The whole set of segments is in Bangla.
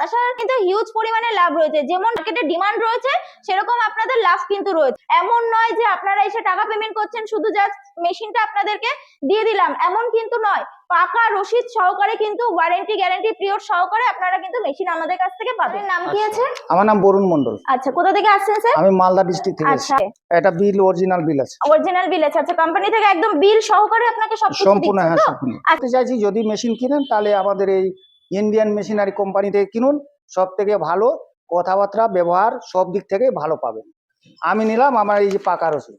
বাতাসার কিন্তু হিউজ পরিমাণে লাভ রয়েছে। যেমন মার্কেটে ডিমান্ড রয়েছে সেরকম আপনাদের লাভ কিন্তু রয়েছে। এমন নয় যে আপনারা এসে টাকা পেমেন্ট করছেন শুধু জাস্ট মেশিনটা আপনাদেরকে দিয়ে দিলাম। এমন কিন্তু নয়। পাকা রসিদ সহকারে কিন্তু ওয়ারেন্টি গ্যারান্টি পিরিয়ড সহকারে আপনারা কিন্তু মেশিন আমাদের কাছ থেকে পাবেন। নাম কি আছে? আমার নাম বরুণ মন্ডল আচ্ছা কোথা থেকে আসছেন স্যার? আমি মালদা ডিস্ট্রিক্ট থেকে আচ্ছা। এটা বিল অরিজিনাল বিল আছে। অরিজিনাল বিল আছে। আচ্ছা কোম্পানি থেকে একদম বিল সহকারে আপনাকে সব কিছু সম্পূর্ণ হ্যাঁ সম্পূর্ণ। করতে চাইছি যদি মেশিন কিনেন তাহলে আমাদের এই ইন্ডিয়ান মেশিনারি কোম্পানি থেকে কিনুন সব থেকে ভালো কথাবার্তা ব্যবহার সব দিক থেকে ভালো পাবেন। আমি নিলাম আমার এই যে পাকা রসুন।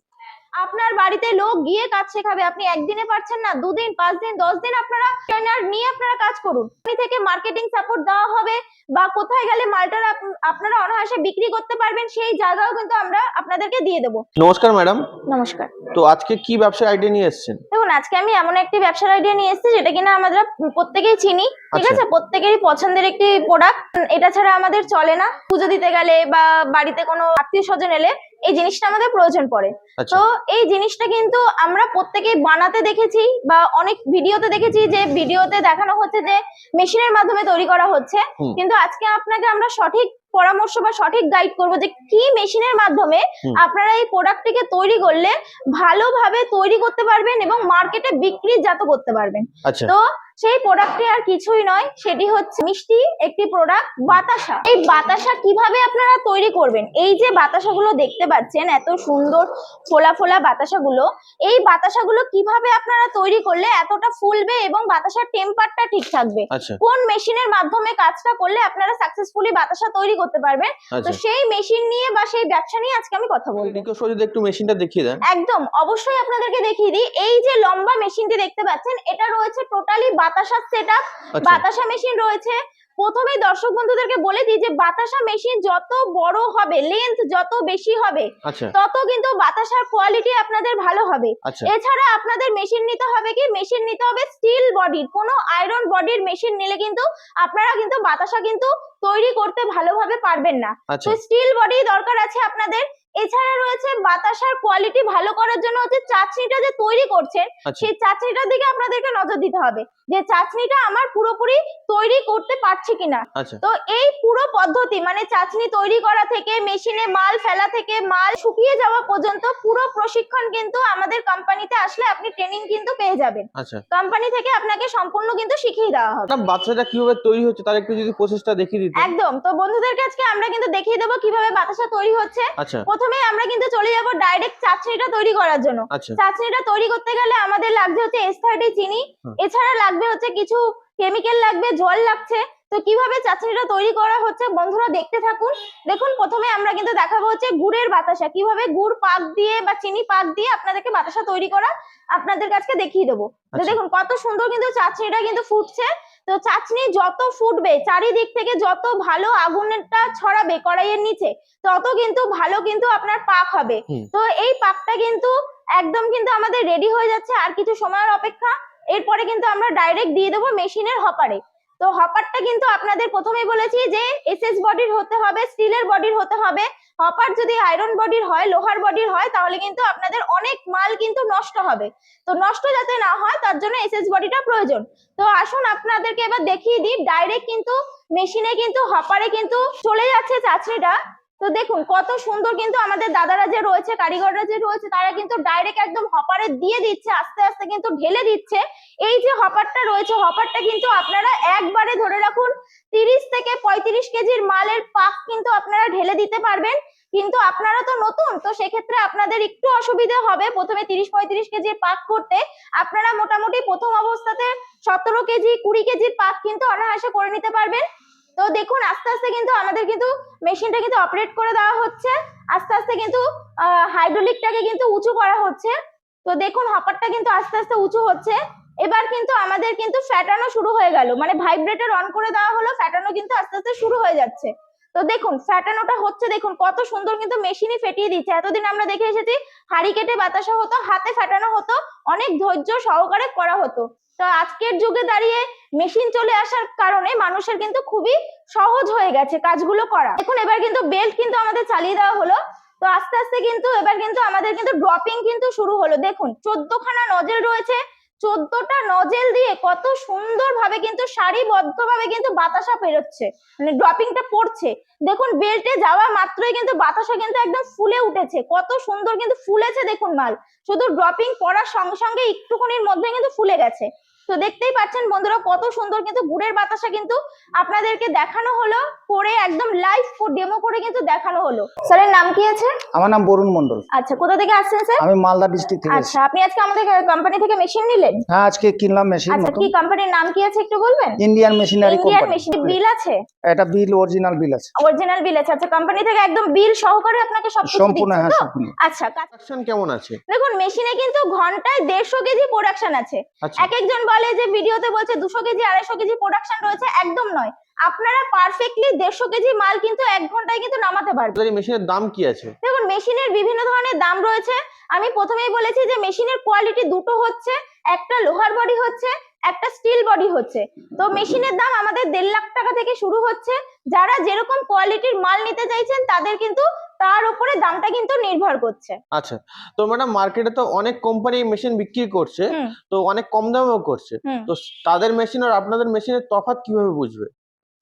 আপনার বাড়িতে লোক গিয়ে কাজ শেখাবে আপনি একদিনে পারছেন না দুদিন পাঁচ দিন দশ দিন আপনারা ট্রেনার নিয়ে আপনারা কাজ করুন। আপনি থেকে মার্কেটিং সাপোর্ট দেওয়া হবে বা কোথায় গেলে মালটা আপ- আপনারা অনায়াসে বিক্রি করতে পারবেন সেই জায়গাও কিন্তু আমরা আপনাদেরকে দিয়ে দেবো। নমস্কার ম্যাডাম। নমস্কার। তো আজকে কি ব্যবসার আইডিয়া নিয়ে এসেছেন? আজকে আমি এমন একটি ব্যবসার আইডিয়া নিয়ে এসেছি যেটা কিনা আমরা প্রত্যেকেই চিনি ঠিক আচ্ছা। আছে? প্রত্যেকেরই পছন্দের একটি প্রোডাক্ট এটা ছাড়া আমাদের চলে না। পুজো দিতে গেলে বা বাড়িতে কোনো আত্মীয় স্বজন এলে এই জিনিসটা আমাদের প্রয়োজন পড়ে। আচ্ছা। তো এই জিনিসটা কিন্তু আমরা প্রত্যেকেই বানাতে দেখেছি বা অনেক ভিডিওতে দেখেছি যে ভিডিওতে দেখানো হচ্ছে যে মেশিনের মাধ্যমে তৈরি করা হচ্ছে। কিন্তু আজকে আপনাকে আমরা সঠিক পরামর্শ বা সঠিক গাইড করব যে কি মেশিনের মাধ্যমে আপনারা এই প্রোডাক্টটিকে তৈরি করলে ভালোভাবে তৈরি করতে পারবেন এবং মার্কেটে বিক্রি জাত করতে পারবেন। আচ্ছা। তো সেই প্রোডাক্টটি আর কিছুই নয় সেটি হচ্ছে মিষ্টি একটি প্রোডাক্ট বাতাসা। এই বাতাসা কীভাবে আপনারা তৈরি করবেন? এই যে বাতাসাগুলো দেখতে পাচ্ছেন এত সুন্দর ফোলা ফোলা বাতাসাগুলো এই বাতাসাগুলো কীভাবে আপনারা তৈরি করলে এতটা ফুলবে এবং বাতাসার টেম্পারটা ঠিক থাকবে? আচ্ছা। কোন মেশিনের মাধ্যমে কাজটা করলে আপনারা সাকসেসফুলি বাতাসা তৈরি করতে পারবেন? তো আচ্ছা। সেই মেশিন নিয়ে বা সেই ব্যবসা নিয়ে আজকে আমি কথা বলব। যদি একটু মেশিনটা দেখিয়ে দেন। একদম। অবশ্যই আপনাদেরকে দেখিয়ে দিই এই যে লম্বা মেশিনটি দেখতে পাচ্ছেন এটা রয়েছে টোটালি বাতাসার সেট আচ্ছা। বাতাসা মেশিন রয়েছে। প্রথমেই দর্শক বন্ধুদেরকে বলে দিই যে বাতাসা মেশিন যত বড় হবে লেন্থ যত বেশি হবে আচ্ছা। তত কিন্তু বাতাসার কোয়ালিটি আপনাদের ভালো হবে। আচ্ছা। এছাড়া আপনাদের মেশিন নিতে হবে কি? মেশিন নিতে হবে স্টিল বডির কোনো আয়রন বডির মেশিন নিলে কিন্তু আপনারা কিন্তু বাতাসা কিন্তু তৈরি করতে ভালোভাবে পারবেন না। তো স্টিল বডি দরকার আছে আপনাদের। এছাড়া রয়েছে বাতাসার কোয়ালিটি ভালো করার জন্য হচ্ছে চাটনিটা যে তৈরি করছেন আচ্ছা। সেই চাটনিটার দিকে আপনাদেরকে নজর দিতে হবে যে চাটনিটা আমার পুরোপুরি তৈরি করতে পারছি কিনা। আচ্ছা। তো এই পুরো পদ্ধতি মানে চাটনি তৈরি করা থেকে মেশিনে মাল ফেলা থেকে মাল শুকিয়ে যাওয়া পর্যন্ত পুরো প্রশিক্ষণ কিন্তু আমাদের কোম্পানিতে আসলে আপনি ট্রেনিং কিন্তু পেয়ে যাবেন। আচ্ছা। কোম্পানি থেকে আপনাকে সম্পূর্ণ কিন্তু শিখিয়ে দেওয়া হবে। বাচ্চাটা কীভাবে তৈরি হচ্ছে তার একটু যদি প্রসেসটা দেখিয়ে দিতেন। একদম। তো বন্ধুদেরকে আজকে আমরা কিন্তু দেখিয়ে দেবো কীভাবে বাতাসা তৈরি হচ্ছে। আমরা কিন্তু চলে যাব ডাইরেক্ট চাটনিটা তৈরি করার জন্য। আচ্ছা। চাটনিটা তৈরি করতে গেলে আমাদের লাগছে হচ্ছে এস থার্টি চিনি এছাড়া লাগবে হচ্ছে কিছু কেমিক্যাল লাগবে জল লাগছে। তো কীভাবে চাটনিটা তৈরি করা হচ্ছে বন্ধুরা দেখতে থাকুন। দেখুন প্রথমে আমরা কিন্তু দেখাবো হচ্ছে গুড়ের বাতাসা। কীভাবে গুড় পাক দিয়ে বা চিনি পাক দিয়ে আপনাদেরকে বাতাসা তৈরি করা আপনাদের কাছে দেখিয়ে দেবো। তো আচ্ছা। দেখুন কত সুন্দর কিন্তু চাটনিটা কিন্তু ফুটছে। তো চাটনি যত ফুটবে চারিদিক থেকে যত ভালো আগুনটা ছড়াবে কড়াইয়ের নিচে তত কিন্তু ভালো কিন্তু আপনার পাক হবে। তো এই পাকটা কিন্তু একদম কিন্তু আমাদের রেডি হয়ে যাচ্ছে আর কিছু সময়ের অপেক্ষা। এরপরে কিন্তু আমরা ডাইরেক্ট দিয়ে দেবো মেশিনের হপারে। তো হপারটা কিন্তু আপনাদের প্রথমেই বলেছি যে এসএস বডির হতে হবে স্টিলের বডির হতে হবে। হপার যদি আয়রন বডির হয়, লোহার বডির হয়, তাহলে কিন্তু আপনাদের অনেক মাল কিন্তু নষ্ট হবে। তো নষ্ট যাতে না হয়, তার জন্য এসএস বডিটা প্রয়োজন। তো আসুন আপনাদেরকে এবার দেখিয়ে দিই ডাইরেক্ট কিন্তু মেশিনে কিন্তু হপারে কিন্তু চলে যাচ্ছে চাচড়িটা। তো দেখুন, কত সুন্দর কিন্তু আমাদের দাদারা যে রয়েছে, কারিগররা যে রয়েছে, তারা কিন্তু ডাইরেক্ট একদম হপারে দিয়ে দিচ্ছে, আস্তে আস্তে কিন্তু ঢেলে দিচ্ছে। এই যে হপারটা রয়েছে হপারটা কিন্তু আপনারা একবারে ধরে রাখুন তিরিশ থেকে পঁয়ত্রিশ কেজির মালের পাক কিন্তু আপনারা ঢেলে দিতে পারবেন। কিন্তু আপনারা তো নতুন, তো সেক্ষেত্রে আপনাদের একটু অসুবিধা হবে। প্রথমে তিরিশ পঁয়ত্রিশ কেজির পাক করতে। আপনারা মোটামুটি প্রথম অবস্থাতে সতেরো কেজি, কুড়ি কেজির পাক কিন্তু অনায়াসে করে নিতে পারবেন। তো দেখুন, আস্তে আস্তে কিন্তু আমাদের কিন্তু মেশিনটা কিন্তু অপারেট করে দেওয়া হচ্ছে। আস্তে আস্তে কিন্তু হাইড্রোলিকটাকে কিন্তু উঁচু করা হচ্ছে। তো দেখুন হপারটা কিন্তু আস্তে আস্তে উঁচু হচ্ছে। এবার কিন্তু আমাদের কিন্তু ফ্যাটানো শুরু হয়ে গেল। মানে ভাইব্রেটর অন করে দেওয়া হলো, ফ্যাটানো কিন্তু আস্তে আস্তে শুরু হয়ে যাচ্ছে। তো দেখুন, ফ্যাটানোটা হচ্ছে দেখুন, কত সুন্দর কিন্তু মেশিনই ফেটিয়ে দিচ্ছে। এতদিন আমরা দেখে এসেছি, হাড়ি কেটে বাতাসা হতো, হাতে ফ্যাটানো হতো, অনেক ধৈর্য সহকারে করা হতো। তো আজকের যুগে দাঁড়িয়ে মেশিন চলে আসার কারণে মানুষের কিন্তু খুবই সহজ হয়ে গেছে কাজগুলো করা। দেখুন, এবার কিন্তু বেল্ট কিন্তু আমাদের চালিয়ে দেওয়া হলো। তো আস্তে আস্তে কিন্তু, এবার কিন্তু আমাদের কিন্তু ড্রপিং কিন্তু শুরু হলো। দেখুন চোদ্দ খানা নজেল রয়েছে। চোদ্দটা নজেল দিয়ে কত সুন্দর ভাবে কিন্তু সারিবদ্ধ ভাবে কিন্তু বাতাসা পেরোচ্ছে মানে ড্রপিংটা পড়ছে। দেখুন, বেল্টে যাওয়া মাত্রই কিন্তু বাতাসা কিন্তু একদম ফুলে উঠেছে। কত সুন্দর কিন্তু ফুলেছে দেখুন মাল। শুধু ড্রপিং পড়ার সঙ্গে সঙ্গে একটুখানির মধ্যে কিন্তু ফুলে গেছে। তো দেখতেই পাচ্ছেন বন্ধুরা কত সুন্দর কিন্তু গুড়ের বাতাসা কিন্তু আপনাদেরকে দেখানো হলো করে একদম লাইভ ডেমো করে কিন্তু দেখানো হলো। স্যারের নাম কি আছে? আমার নাম বরুণ মন্ডল আচ্ছা কোথা থেকে আসছেন স্যার? আমি মালদা ডিস্ট্রিক্ট থেকে আচ্ছা আপনি আজকে আমাদের কোম্পানি থেকে মেশিন নিলেন? হ্যাঁ আজকে কিনলাম মেশিন আচ্ছা কি কোম্পানির নাম কি আছে একটু বলবেন? Indian machinery Indian company machine bill আছে? এটা বিল অরিজিনাল বিল আছে। অরিজিনাল বিল আছে। আচ্ছা কোম্পানি থেকে একদম বিল সহকারে আপনাকে সবকিছু সম্পূর্ণ হ্যাঁ সম্পূর্ণ। আচ্ছা কা- কেমন আছে? দেখুন মেশিনে কিন্তু ঘন্টায় দেড়শো কেজি প্রোডাকশন আছে। আচ্ছা। এক একজন বলে যে ভিডিওতে বলছে দুশো কেজি আড়াইশো কেজি প্রোডাকশন রয়েছে একদম নয়। আপনারা পারফেক্টলি দেড়শো কেজি মাল কিন্তু এক ঘন্টায় কিন্তু নামাতে পারবেন। এই মেশিনের দাম কি আছে? দেখুন মেশিনের বিভিন্ন ধরনের দাম রয়েছে। আমি প্রথমেই বলেছি যে মেশিনের কোয়ালিটি দুটো হচ্ছে একটা লোহার বডি হচ্ছে একটা স্টিল বডি হচ্ছে। তো মেশিনের দাম আমাদের দেড় লাখ টাকা থেকে শুরু হচ্ছে। যারা যেরকম কোয়ালিটির মাল নিতে চাইছেন তাদের কিন্তু তার উপরে দামটা কিন্তু নির্ভর করছে। আচ্ছা তো ম্যাডাম মার্কেটে তো অনেক কোম্পানি মেশিন বিক্রি করছে তো অনেক কম দামেও করছে। তো তাদের মেশিন আর আপনাদের মেশিনের তফাৎ কীভাবে বুঝবে?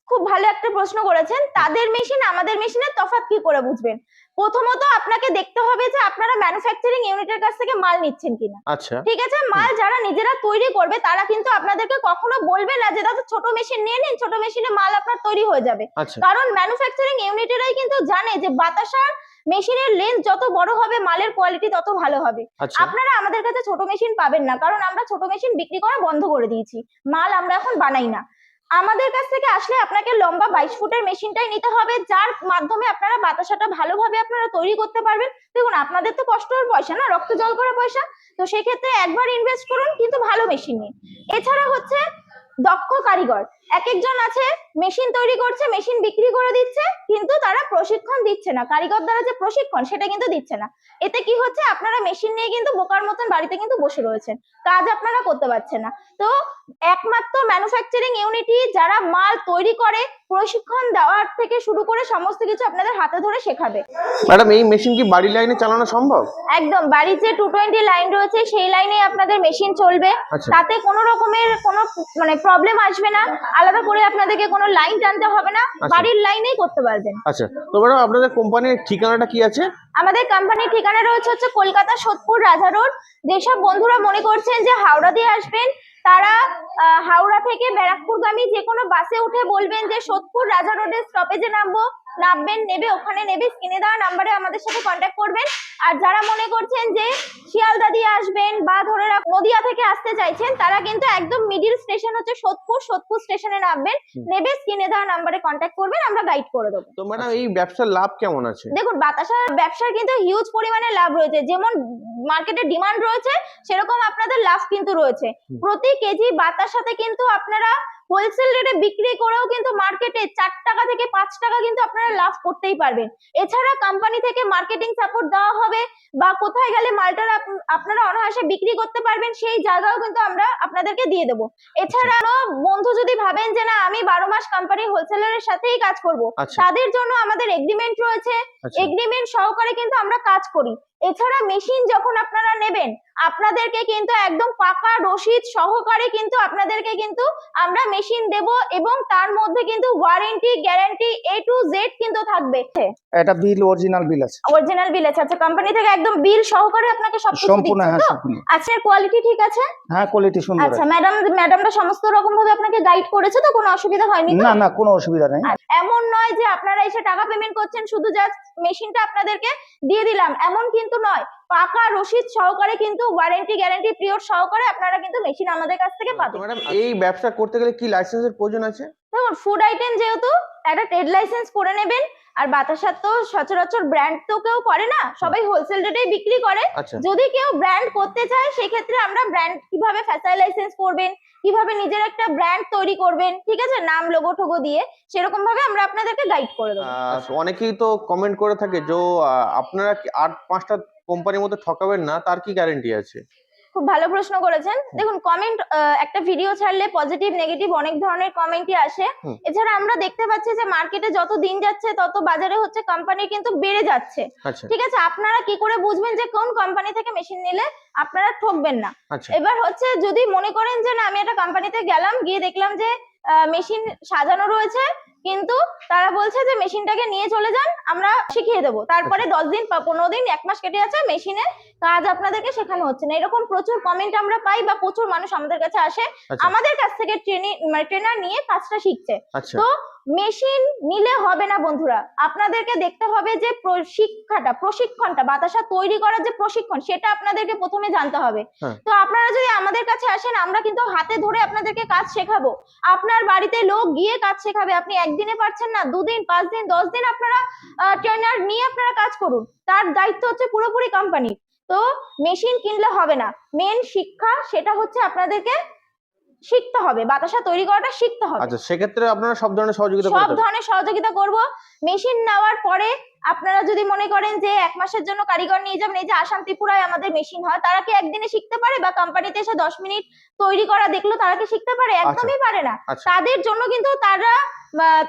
খুব ভালো একটা প্রশ্ন করেছেন। তাদের মেশিন আমাদের মেশিনের তফাৎ কি করে বুঝবেন? প্রথমত আপনাকে দেখতে হবে যে আপনারা ম্যানুফ্যাকচারিং ইউনিটের কাছ থেকে মাল নিচ্ছেন কিনা। আচ্ছা। ঠিক আছে? মাল যারা নিজেরা তৈরি করবে তারা কিন্তু আপনাদেরকে কখনো বলবে না যে দাদা ছোট মেশিন নিয়ে নিন ছোট মেশিনে মাল আপনার তৈরি হয়ে যাবে। আচ্ছা। কারণ ম্যানুফ্যাকচারিং ইউনিটেরাই কিন্তু জানে যে বাতাসার মেশিনের লেন্থ যত বড় হবে মালের কোয়ালিটি তত ভালো হবে। আচ্ছা। আপনারা আমাদের কাছে ছোট মেশিন পাবেন না কারণ আমরা ছোট মেশিন বিক্রি করা বন্ধ করে দিয়েছি। মাল আমরা এখন বানাই না। আমাদের কাছ থেকে আসলে আপনাকে লম্বা বাইশ ফুটের মেশিনটাই নিতে হবে, যার মাধ্যমে আপনারা বাতাসাটা ভালোভাবে আপনারা তৈরি করতে পারবেন। দেখুন, আপনাদের তো কষ্ট পয়সা না, রক্ত জল করা পয়সা। তো সেক্ষেত্রে একবার ইনভেস্ট করুন, কিন্তু ভালো মেশিন নিন। এছাড়া হচ্ছে দক্ষ কারিগর। এক একজন আছে মেশিন তৈরি করছে মেশিন বিক্রি করে দিচ্ছে কিন্তু তারা প্রশিক্ষণ দিচ্ছে না। কারিগর দ্বারা যে প্রশিক্ষণ সেটা কিন্তু দিচ্ছে না। এতে কি হচ্ছে? আপনারা মেশিন নিয়ে কিন্তু বোকার মতন বাড়িতে কিন্তু বসে রয়েছেন। কাজ আপনারা করতে পারছেন না। তো একমাত্র ম্যানুফ্যাকচারিং ইউনিটি যারা মাল তৈরি করে প্রশিক্ষণ দেওয়ার থেকে শুরু করে সমস্ত কিছু আপনাদের হাতে ধরে শেখাবে। ম্যাডাম এই মেশিন কি বাড়ির লাইনে চালানো সম্ভব? একদম বাড়ির যে টু টোয়েন্টি লাইন রয়েছে সেই লাইনে আপনাদের মেশিন চলবে। আচ্ছা। তাতে কোনো রকমের কোনো মানে প্রবলেম আসবে না। আলাদা করে আপনাদেরকে কোনো লাইন টানতে হবে না বাড়ির লাইনেই করতে পারবেন। আচ্ছা তো ম্যাডাম আপনাদের কোম্পানির ঠিকানাটা কি আছে? আমাদের কোম্পানির ঠিকানা রয়েছে হচ্ছে কলকাতা সোদপুর রাজা রোড। যেসব বন্ধুরা মনে করছেন যে হাওড়া দিয়ে আসবেন তারা হাওড়া থেকে ব্যারাকপুরগামী যে কোনো বাসে উঠে বলবেন যে সোদপুর রাজা রোডের স্টপেজে নামবো। নামবেন নেবে ওখানে নেবে স্ক্রিনে দেওয়া নাম্বারে আমাদের সাথে কন্ট্যাক্ট করবেন। আর যারা মনে করছেন যে শিয়ালদা দিয়ে আসবেন বা ধরে রাখ নদিয়া থেকে আসতে চাইছেন তারা কিন্তু একদম মিডিল স্টেশন হচ্ছে সোদপুর সোদপুর স্টেশনে নামবেন নেবে স্ক্রিনে দেওয়া নাম্বারে কন্ট্যাক্ট করবেন আমরা গাইড করে দেবো। তো ম্যাডাম এই ব্যবসার লাভ কেমন আছে? দেখুন বাতাসার ব্যবসার কিন্তু হিউজ পরিমাণে লাভ রয়েছে। যেমন মার্কেটে ডিমান্ড রয়েছে সেরকম আপনাদের লাভ কিন্তু রয়েছে। প্রতি কেজি বাতাসাতে কিন্তু আপনারা হোলসেল রেটে বিক্রি করেও কিন্তু মার্কেটে চার টাকা থেকে পাঁচ টাকা কিন্তু আপনারা লাভ করতেই পারবেন। এছাড়া কোম্পানি থেকে মার্কেটিং সাপোর্ট দেওয়া হবে বা কোথায় গেলে মালটা আপ- আপনারা অনায়াসে বিক্রি করতে পারবেন সেই জায়গাও কিন্তু আমরা আপনাদেরকে দিয়ে দেবো। এছাড়া বন্ধু যদি ভাবেন যে না আমি বারো মাস কোম্পানি হোলসেলারের সাথেই কাজ করব আচ্ছা। তাদের জন্য আমাদের এগ্রিমেন্ট রয়েছে। আচ্ছা। এগ্রিমেন্ট সহকারে কিন্তু আমরা কাজ করি। এছাড়া মেশিন যখন আপনারা নেবেন আপনাদেরকে কিন্তু একদম পাকা রসিদ সহকারে কিন্তু আপনাদেরকে কিন্তু আমরা মেশিন দেব এবং তার মধ্যে কিন্তু warranty guarantee A to Z কিন্তু থাকবে। এটা বিল অরিজিনাল বিল আছে। অরিজিনাল বিল আছে। আচ্ছা কোম্পানি থেকে একদম বিল সহকারে আপনাকে সবকিছু সম্পূর্ণ হ্যাঁ সম্পূর্ণ। আচ্ছা কোয়ালিটি ঠিক আছে? হ্যাঁ কোয়ালিটি সুন্দর আচ্ছা ম্যাডাম ম্যাডামটা সমস্ত রকম ভাবে আপনাকে গাইড করেছে তো? কোনো অসুবিধা হয়নি না না কোনো অসুবিধা নেই। এমন নয় যে আপনারা এসে টাকা পেমেন্ট করছেন শুধু জাস্ট মেশিনটা আপনাদেরকে দিয়ে দিলাম। এমন কিন্তু নয়। পাকা রসিদ সহকারে কিন্তু ওয়ারেন্টি গ্যারান্টি পিরিয়ড সহকারে আপনারা কিন্তু মেশিন আমাদের কাছ থেকে পাবেন। ম্যাডাম এই ব্যবসা করতে গেলে কি লাইসেন্সের প্রয়োজন আছে? দেখুন ফুড আইটেম যেহেতু একটা ট্রেড লাইসেন্স করে নেবেন। আর বাতাসার তো সচরাচর ব্র্যান্ড তো কেউ করে না সবাই হোলসেল রেটেই বিক্রি করে। আচ্ছা। যদি কেউ ব্র্যান্ড করতে চায় সেক্ষেত্রে আমরা ব্র্যান্ড কীভাবে ফ্যাসাই লাইসেন্স করবেন কীভাবে নিজের একটা ব্র্যান্ড তৈরি করবেন ঠিক আছে? নাম লোগো টোগো দিয়ে সেরকম ভাবে আমরা আপনাদেরকে গাইড করে দেবো। অনেকেই তো কমেন্ট করে থাকে যে আপনারা কি আট পাঁচটা কোম্পানির মধ্যে ঠকাবেন না তার কি গ্যারেন্টি আছে? খুব ভালো প্রশ্ন করেছেন। দেখুন কমেন্ট একটা ভিডিও ছাড়লে পজিটিভ নেগেটিভ অনেক ধরনের কমেন্টই আসে। এছাড়া আমরা দেখতে পাচ্ছি যে মার্কেটে যত দিন যাচ্ছে তত বাজারে হচ্ছে কোম্পানি কিন্তু বেড়ে যাচ্ছে। আচ্ছা। ঠিক আছে? আপনারা কি করে বুঝবেন যে কোন কোম্পানি থেকে মেশিন নিলে আপনারা ঠকবেন না? আচ্ছা। এবার হচ্ছে যদি মনে করেন যে না আমি একটা কোম্পানিতে গেলাম গিয়ে দেখলাম যে মেশিন সাজানো রয়েছে কিন্তু তারা বলছে যে মেশিনটাকে নিয়ে চলে যান আমরা শিখিয়ে দেবো। তারপরে দশ দিন পনেরো দিন এক মাস কেটে যাচ্ছে মেশিনে কাজ আপনাদেরকে শেখানো হচ্ছে না। এরকম প্রচুর কমেন্ট আমরা পাই বা প্রচুর মানুষ আমাদের কাছে আসে। আচ্ছা। আমাদের কাছ থেকে ট্রেনিং মানে ট্রেনার নিয়ে কাজটা শিখছে। আচ্ছা। তো মেশিন নিলে হবে না বন্ধুরা। আপনাদেরকে দেখতে হবে যে প্রশিক্ষাটা প্রশিক্ষণটা বাতাসা তৈরি করার যে প্রশিক্ষণ সেটা আপনাদেরকে প্রথমে জানতে হবে। হ্যাঁ। তো আপনারা যদি আমাদের কাছে আসেন আমরা কিন্তু হাতে ধরে আপনাদেরকে কাজ শেখাবো। আপনার বাড়িতে লোক গিয়ে কাজ শেখাবে। আপনি একদিনে পারছেন না দুদিন পাঁচ দিন দশ দিন আপনারা ট্রেনার নিয়ে আপনারা কাজ করুন। তার দায়িত্ব হচ্ছে পুরোপুরি কোম্পানির তো মেশিন কিনলে হবে না। মেন শিক্ষা সেটা হচ্ছে আপনাদেরকে শিখতে হবে বাতাসা তৈরি করাটা শিখতে হবে। আচ্ছা সেক্ষেত্রে আপনারা সব ধরনের সহযোগিতা সব ধরনের সহযোগিতা করব। মেশিন নেওয়ার পরে আপনারা যদি মনে করেন যে এক মাসের জন্য কারিগর নিয়ে যাবেন এই যে আসাম ত্রিপুরায় আমাদের মেশিন হয় তারা কি একদিনে শিখতে পারে বা কোম্পানিতে এসে দশ মিনিট তৈরি করা দেখল তারা কি শিখতে পারে? একদমই পারে না। আচ্ছা। তাদের জন্য কিন্তু তারা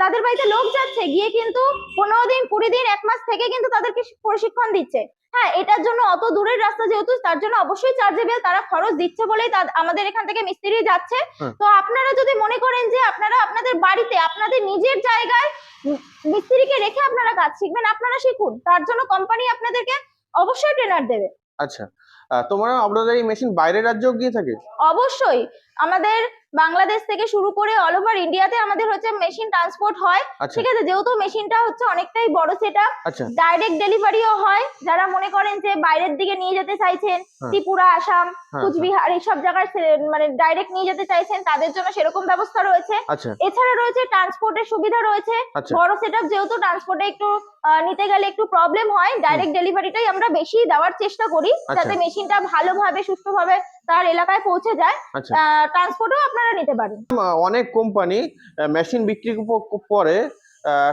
তাদের বাড়িতে লোক যাচ্ছে গিয়ে কিন্তু পনেরো দিন কুড়ি দিন এক মাস থেকে কিন্তু তাদেরকে প্রশিক্ষণ দিচ্ছে। হ্যাঁ এটার জন্য অত দূরের রাস্তা যেহেতু তার জন্য অবশ্যই চার্জেবেল তারা খরচ দিচ্ছে বলেই আমাদের এখান থেকে মিস্ত্রি যাচ্ছে। তো আপনারা যদি মনে করেন যে আপনারা আপনাদের বাড়িতে আপনাদের নিজের জায়গায় মিস্ত্রিকে রেখে আপনারা কাজ শিখবেন আপনারা শিখুন। তার জন্য কোম্পানি আপনাদেরকে অবশ্যই ট্রেনার দেবে। আচ্ছা। তোমরা আপনাদের এই মেশিন বাইরের রাজ্যেও গিয়ে থাকে? অবশ্যই। আমাদের বাংলাদেশ থেকে শুরু করে অল ওভার ইন্ডিয়াতে আমাদের হচ্ছে মেশিন ট্রান্সপোর্ট হয়। আচ্ছা। ঠিক আছে? যেহেতু মেশিনটা হচ্ছে অনেকটাই বড় সেটা আচ্ছা। ডাইরেক্ট ডেলিভারিও হয়। যারা মনে করেন যে বাইরের দিকে নিয়ে যেতে চাইছেন হ্যাঁ। ত্রিপুরা আসাম হ্যাঁ, কুচবিহার এইসব জায়গায় সে- মানে ডাইরেক্ট নিয়ে যেতে চাইছেন তাদের জন্য সেরকম ব্যবস্থা রয়েছে। আচ্ছা। এছাড়া রয়েছে ট্রান্সপোর্টের সুবিধা রয়েছে। আচ্ছা। বড় সেটআপ যেহেতু ট্রান্সপোর্টে একটু নিতে গেলে একটু প্রবলেম হয় ডাইরেক্ট ডেলিভারিটাই আমরা বেশি দেওয়ার চেষ্টা করি। আচ্ছা। যাতে মেশিনটা ভালোভাবে সুষ্ঠুভাবে তার এলাকায় পৌঁছে যায় আচ্ছা। ট্রান্সপোর্টও আপনারা নিতে পারেন। অনেক কোম্পানি মেশিন বিক্রি পরে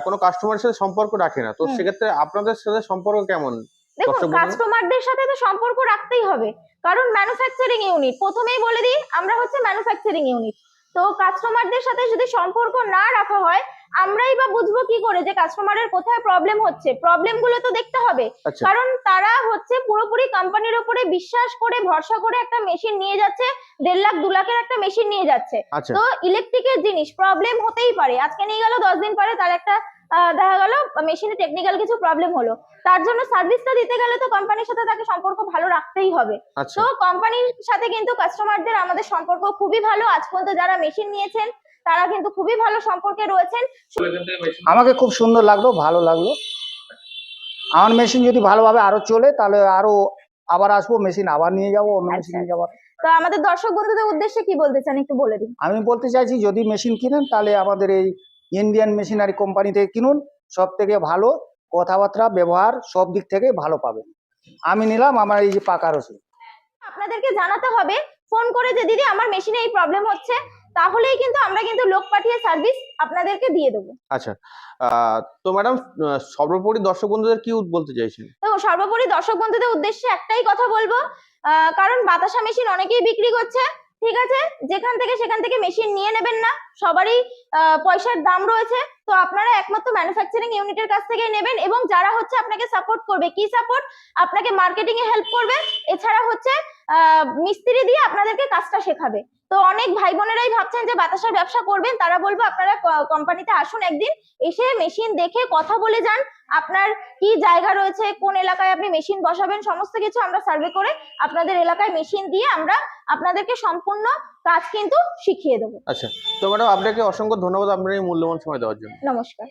কোনো কাস্টমারের সাথে সম্পর্ক রাখে না। তো সেক্ষেত্রে আপনাদের সাথে সম্পর্ক কেমন? দেখুন? কাস্টমারদের সাথে তো সম্পর্ক রাখতেই হবে। কারণ ম্যানুফ্যাকচারিং ইউনিট প্রথমেই বলে দিই আমরা হচ্ছে ম্যানুফ্যাকচারিং ইউনিট তো কাস্টমারদের সাথে যদি সম্পর্ক না রাখা হয় আমরাই বা বুঝব কি করে যে কাস্টমারের কোথায় প্রবলেম হচ্ছে? প্রবলেমগুলো তো দেখতে হবে। আচ্ছা। কারণ তারা হচ্ছে পুরোপুরি কোম্পানির উপরে বিশ্বাস করে ভরসা করে একটা মেশিন নিয়ে যাচ্ছে দেড় লাখ দু লাখের একটা মেশিন নিয়ে যাচ্ছে। আচ্ছা। তো ইলেকট্রিকের জিনিস প্রবলেম হতেই পারে। আজকে নিয়ে গেল দশ দিন পরে তার একটা দেখা গেল মেশিনে টেকনিক্যাল কিছু প্রবলেম হলো। তার জন্য সার্ভিসটা দিতে গেলে তো কোম্পানির সাথে তাকে সম্পর্ক ভালো রাখতেই হবে। আচ্ছা। তো কোম্পানির সাথে কিন্তু কাস্টমারদের আমাদের সম্পর্ক খুবই ভালো। আজ পর্যন্ত যারা মেশিন নিয়েছেন তারা কিন্তু খুবই ভালো সম্পর্কে রয়েছেন। আমাকে খুব সুন্দর লাগল ভালো লাগল। আমার মেশিন যদি ভালোভাবে আরও চলে তাহলে আরও আবার আসব মেশিন আবার নিয়ে যাব অন্য মেশিন। নিয়ে যাব। তো আমাদের দর্শক বন্ধুদের উদ্দেশ্যে কি বলতে চান একটু বলে দিন। আমি বলতে চাইছি যদি মেশিন কিনেন তাহলে আমাদের এই ইন্ডিয়ান মেশিনারি কোম্পানি থেকে কিনুন। সব থেকে ভালো কথাবার্তা ব্যবহার সব দিক থেকে ভালো পাবেন। আমি নিলাম আমার এই যে পাকা রসুন। আপনাদেরকে জানাতে হবে ফোন করে যে দিদি আমার মেশিনে এই প্রবলেম হচ্ছে। তাহলেই কিন্তু আমরা কিন্তু লোক পাঠিয়ে সার্ভিস আপনাদেরকে দিয়ে দেবো। আচ্ছা তো ম্যাডাম সর্বোপরি দর্শক বন্ধুদের কি বলতে চাইছেন? তো সর্বোপরি দর্শক বন্ধুদের উদ্দেশ্যে একটাই কথা বলব কারণ বাতাসা মেশিন অনেকেই বিক্রি করছে ঠিক আছে? যেখান থেকে সেখান থেকে মেশিন নিয়ে নেবেন না সবারই পয়সার দাম রয়েছে। তো আপনারা একমাত্র ম্যানুফ্যাকচারিং ইউনিটের কাছ থেকে নেবেন এবং যারা হচ্ছে আপনাকে সাপোর্ট করবে কি সাপোর্ট আপনাকে মার্কেটিং এ হেল্প করবে এছাড়া হচ্ছে মিস্ত্রি দিয়ে আপনাদেরকে কাজটা শেখাবে। তো অনেক ভাই বোনেরাই ভাবছেন যে বাতাসার ব্যবসা করবেন তারা বলব আপনারা কোম্পানিতে আসুন একদিন এসে মেশিন দেখে কথা বলে যান আপনার কি জায়গা রয়েছে কোন এলাকায় আপনি মেশিন বসাবেন সমস্ত কিছু আমরা সার্ভে করে আপনাদের এলাকায় মেশিন দিয়ে আমরা আপনাদেরকে সম্পূর্ণ কাজ কিন্তু শিখিয়ে দেবো। আচ্ছা তো ম্যাডাম আপনাকে অসংখ্য ধন্যবাদ আপনার এই মূল্যবান সময় দেওয়ার জন্য। নমস্কার।